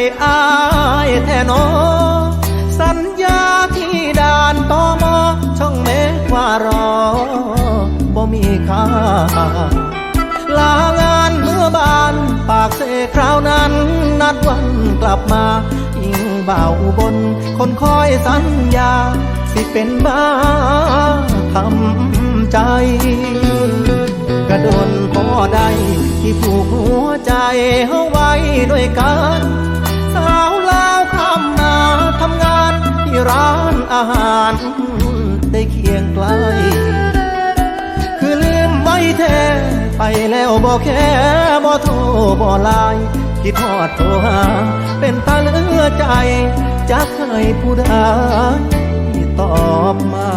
ใจอายแท้หนอ สัญญาที่ด่านตอมอช่องเมฆว่ารอบ่มีค่า ลางานเมื่อบานปากเสคราวนั้น นัดวันกลับมาอิงบ่าวอุบนคนคอยสัญญา สิเป็นบ้าทำใจกระโดนพอได้ที่ผูกหัวใจเฮาไว้ด้วยกัน ร้านอาหารได้เคียงไกล คือลืมไว้แท้ไปแล้วบอกแค่บ่โทรบ่ไลน์คิดทอดโทรหา เป็นตาเหลือใจจะเคยผู้ใดตอบมา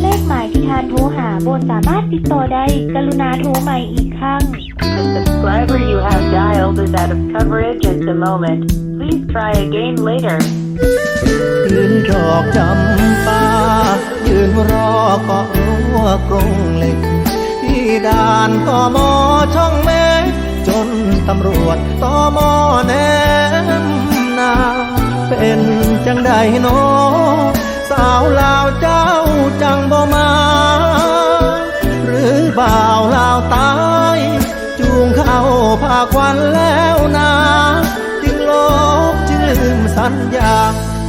เลขหมายที่ทานโทรหาบนสามารถติดต่อได้ กรุณาโทรใหม่อีกครั้ง The subscriber you have dialed is out of coverage at the moment. Please try again later. ยืนดอกจำปายืนรอเกาะรั้วกรงเหล็ก ที่ด่านตอมอช่องเมฆจนตำรวจตอมอแนมนาเป็นจังใดโนอสาวลาวเจ้าจังบ่มา หรือบ่าวลาวตายจูงเข้าพาควันแล้ว ลืมสัญญา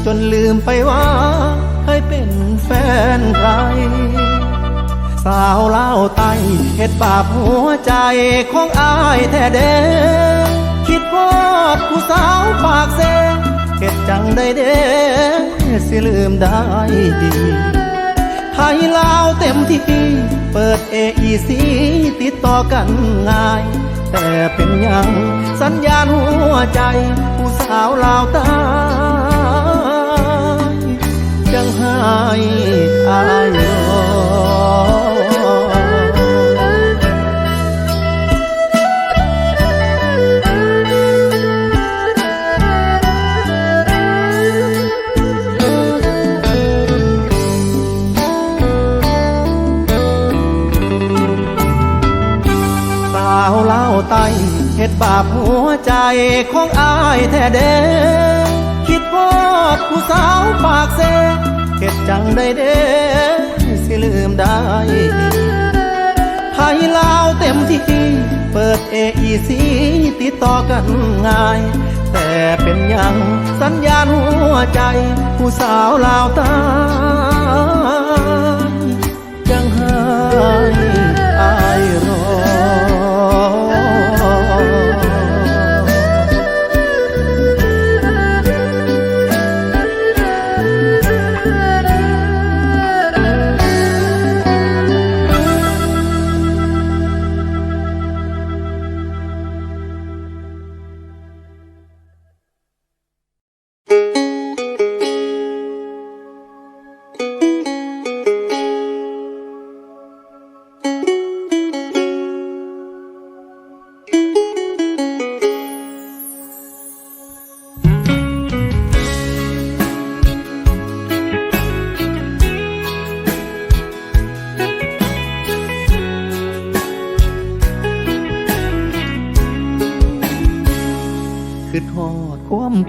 จนลืมไปว่าเคยเป็นแฟนใคร สาวเล่าไตเห็ดบาปหัวใจของอายแท้เด้คิดพอดผู้สาวปากเซเห็ดจังได้เด้สิลืมได้ดีไทยลาวเต็มที่ เปิด AEC ติดต่อกันง่าย แต่เป็นยัง สัญญาณหัวใจ ผู้สาวลาวตายจังให้อาย บาปหัวใจของอายแท้เด้คิดพอดผู้สาวปากเซเห็ดจังได้เด้สิลืมได้ไทยลาวเต็มที่เปิด AEC ติดต่อกันง่าย แต่เป็นยังสัญญาณหัวใจ ผู้สาวลาวตายยังให้อายรอ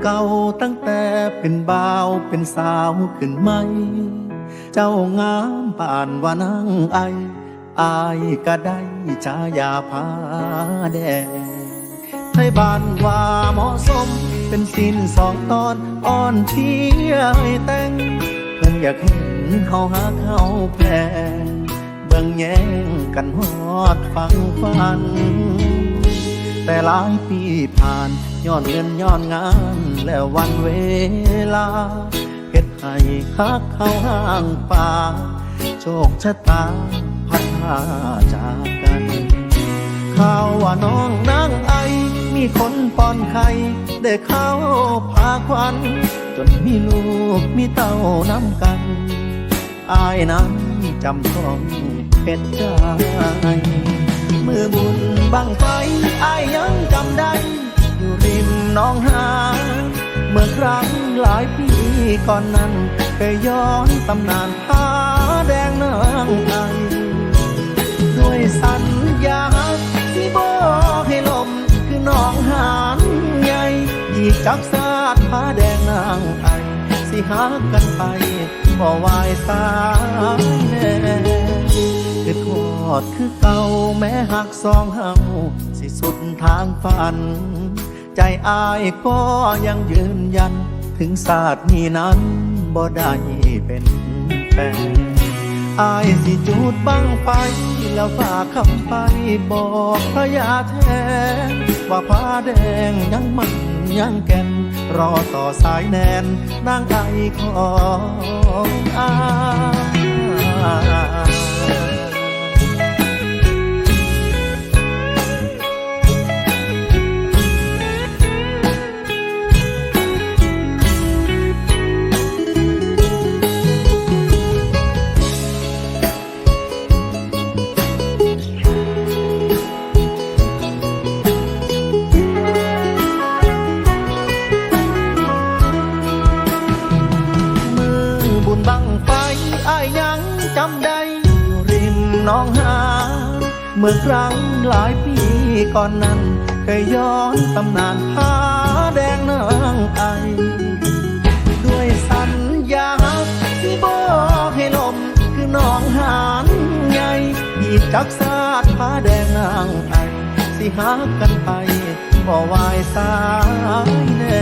เก่าตั้งแต่เป็นบ่าวเป็นสาวขึ้นไหม เจ้างามป่านว่านางไอ อายก็ได้ชายาพาแดงไทยบ้านว่าเหมาะสม เป็นสินสองตอนอ่อนเที่ยให้แต่งเพิ่งอยากเห็นเขาหาเขาแพงเบิ่งแย่งกันฮอดฟังฟัน แต่หลายปีผ่านย้อนเงินย้อนงานแล้ววันเวลาเฮ็ดให้คักเข้าห้างป่าโชคชะตาพัดพาจากกันข่าวว่าน้องนางไอ มีคนป้อนไข่ได้เข้าพาควัน จนมีลูกมีเต้าน้ำกัน อายนั้นจำต้องเป็ดใจมือบุญบังไฟอ ก่อนนั้นเคยย้อนตำนานผาแดงนางไอด้วยสัญญาที่บอกให้ลมคือน้องหานใหญ่ยีจักสาดผ้าแดงนางไอสิหากันไปบ่วายสายแน่คือทอดคือเก่าแม้หักสองเฮาสิสุดทางฝัน ใจอายก็ยังยืนยัน ถึงศาสตร์นี้นั้นบ่ได้เป็นแฟนอายสิจูดบังไฟแล้วฝากคำไปบอกพระยาแทน ว่าผ้าแดงยังมันยังแก่น รอต่อสายแนนนางไอของอาย ก่อนนั้น เคยย้อนตำนานผ้าแดงนางไอ ด้วยสัญญาที่บอกให้ลมคือน้องหานใหญ่อีกจักสาดผ้าแดงนางไอ สิหากันไปบ่วายสายแน่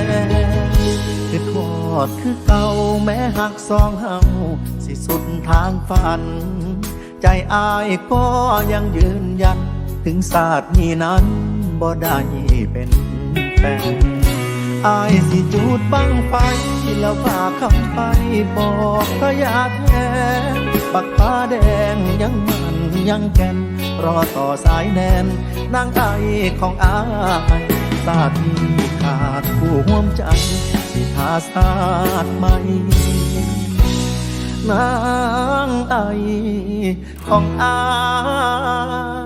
คือทอดคือเก่าแม้หักสองเฮาสิสุดทางฝัน ใจอายก็ยังยืนยัน ถึงศาสตร์นี้นั้นบ่ได้เป็นแฟนอายสิจูดบังไฟแล้วฝากคำไปบอกพระยาแทนปักผ้าแดงยังมันยังแก่น รอต่อสายแนนนางไอของอายศาสตร์นี้ขาดผู้ห่วมใจสิทาศาสตร์ใหม่นางไอของอาย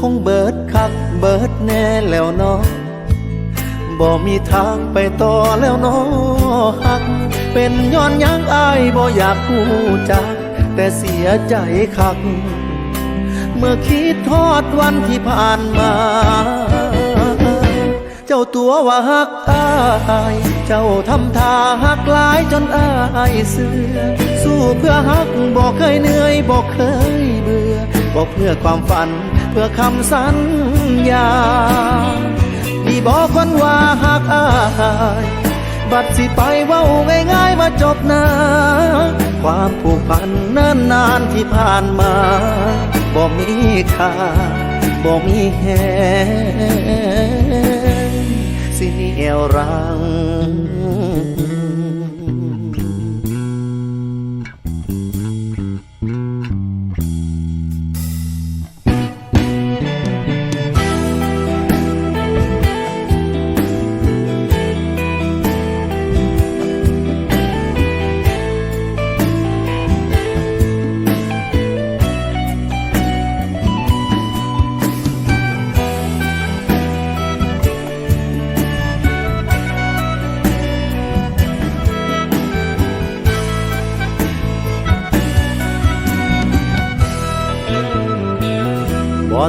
คงเบิดคักเบิดแน่แล้วเนาะบ่มีทางไปต่อแล้วเนาะฮัก เป็นย้อนยังอายบ่อยากพูดจัก แต่เสียใจคัก เมื่อคิดทอดวันที่ผ่านมา เจ้าตัวว่าฮักอาย เจ้าทำท่าฮักหลายจนอายเสือสู้เพื่อฮักบอกเคยเหนื่อยบอกเคย บอกเพื่อความฝัน เพื่อคำสัญญานี่บอกคนว่าฮักอายบัดสิไปเว้าง่ายๆมาจบนะความผูกพันเนิ่นนานที่ผ่านมาบ่มีค่าบ่มีแหงสิเหนียวรัง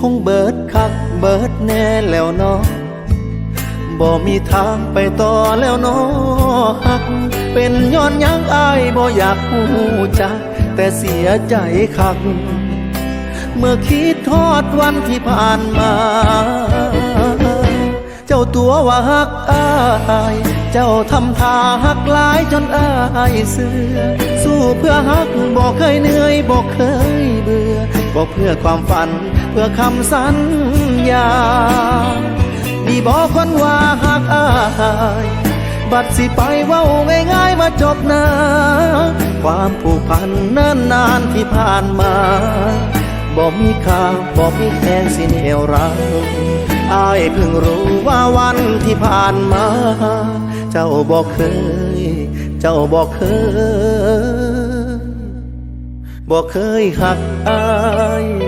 คงเบิดคักเบิดแน่แล้วเนาะบ่มีทางไปต่อแล้วเนาะฮัก เป็นย้อนยังอายบ่อยากหูจัก แต่เสียใจคัก เมื่อคิดทอดวันที่ผ่านมา เจ้าตัวว่าฮักอาย เจ้าทำท่าฮักหลายจนอายเสือ สู้เพื่อฮักบอกเคยเหนื่อยบอกเคยเบื่อบอกเพื่อความฝัน พื่อคำสัญญานี่บอกคนว่าฮักอายบัดสิไปเว้าง่ายๆมาจบนะ ความผูกพันเนิ่นนานที่ผ่านมาบอกมีค่าบอกมีแทนสิเหนียวรังอายเพิ่งรู้ว่าวันที่ผ่านมา เจ้าบอกเคย เจ้าบอกเคยบอกเคยหักอาย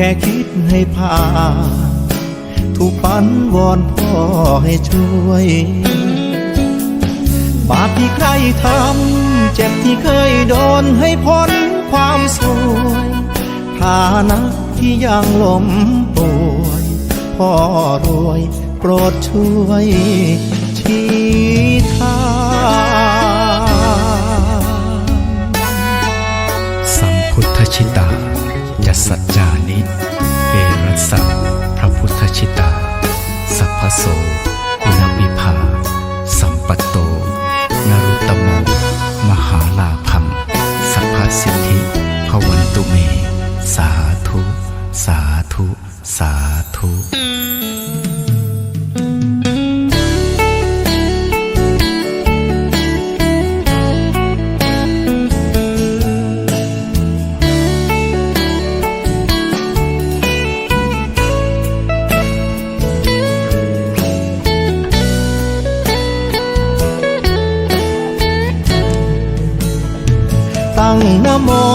แค่คิดให้ผ่านถูกปันวอนพ่อให้ช่วย บาปที่ใครทำ เจ็บที่เคยโดนให้พ้นความสวยฐานะที่ยังล้มป่วย พ่อรวยโปรดช่วยชี้ จ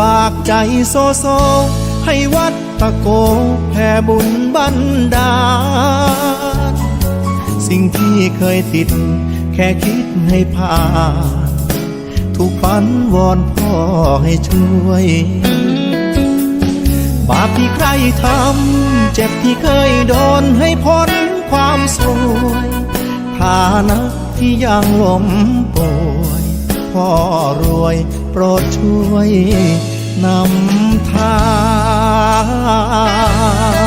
ฝากใจโซโซ ให้วัดตะโกแผ่บุญบันดาลสิ่งที่เคยติด แค่คิดให้ผ่านทุกฝันวอนพ่อให้ช่วย บาปที่ใครทำ เจ็บที่เคยโดนให้พ้นความสวยฐานะที่ยังล้มป่ว พ่อรวยโปรดช่วยนำทาง